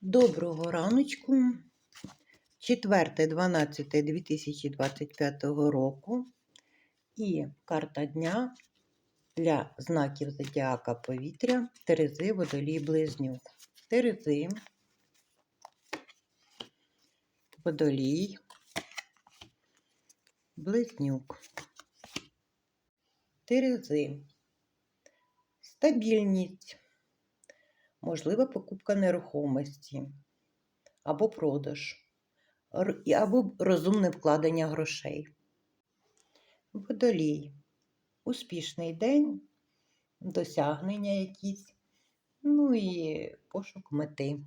Доброго раночку. 4.12.2025 року. І карта дня для знаків зодіака повітря Терези Водолій Близнюк. Терези, Водолій, Близнюк. Терези. Стабільність. Можлива покупка нерухомості або продаж, або розумне вкладення грошей. Водолій. Успішний день, досягнення якісь, ну і пошук мети.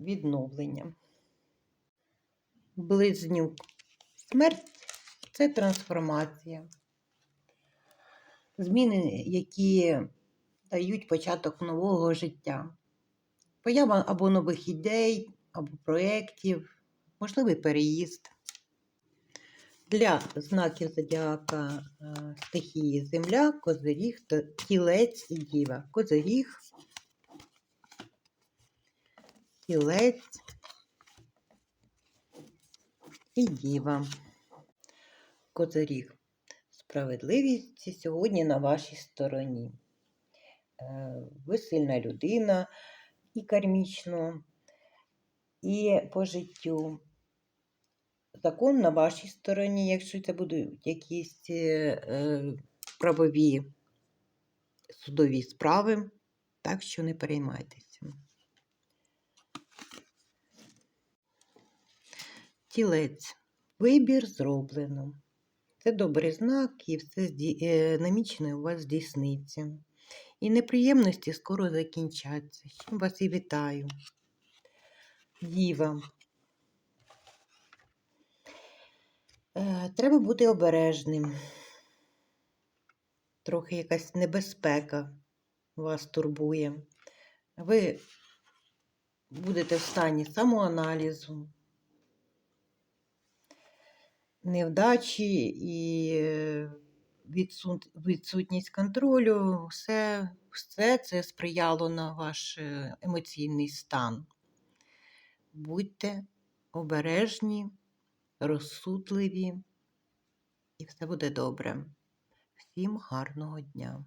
Відновлення. Близнюк. Смерть це трансформація зміни, які дають початок нового життя. Поява або нових ідей, або проєктів, можливий переїзд. Для знаків зодіака е, стихії Земля, Козиріг, Тілець і Діва. Козиріг, Тілець і Діва. Козиріг. Справедливість сьогодні на вашій стороні. Е, Ви сильна людина і кармічно, і по життю. Закон на вашій стороні, якщо це будуть якісь е, е, правові судові справи, так що не переймайтеся. Тілець. Вибір зроблено. Це добрий знак, і все е, намічене у вас здійсниться. І неприємності скоро закінчаться. З чим вас і вітаю. Діва. Е, Треба бути обережним. Трохи якась небезпека вас турбує. Ви будете в стані самоаналізу невдачі і е, відсутність контролю, все, все це сприяло на ваш е, емоційний стан. Будьте обережні, розсудливі, і все буде добре. Всім гарного дня!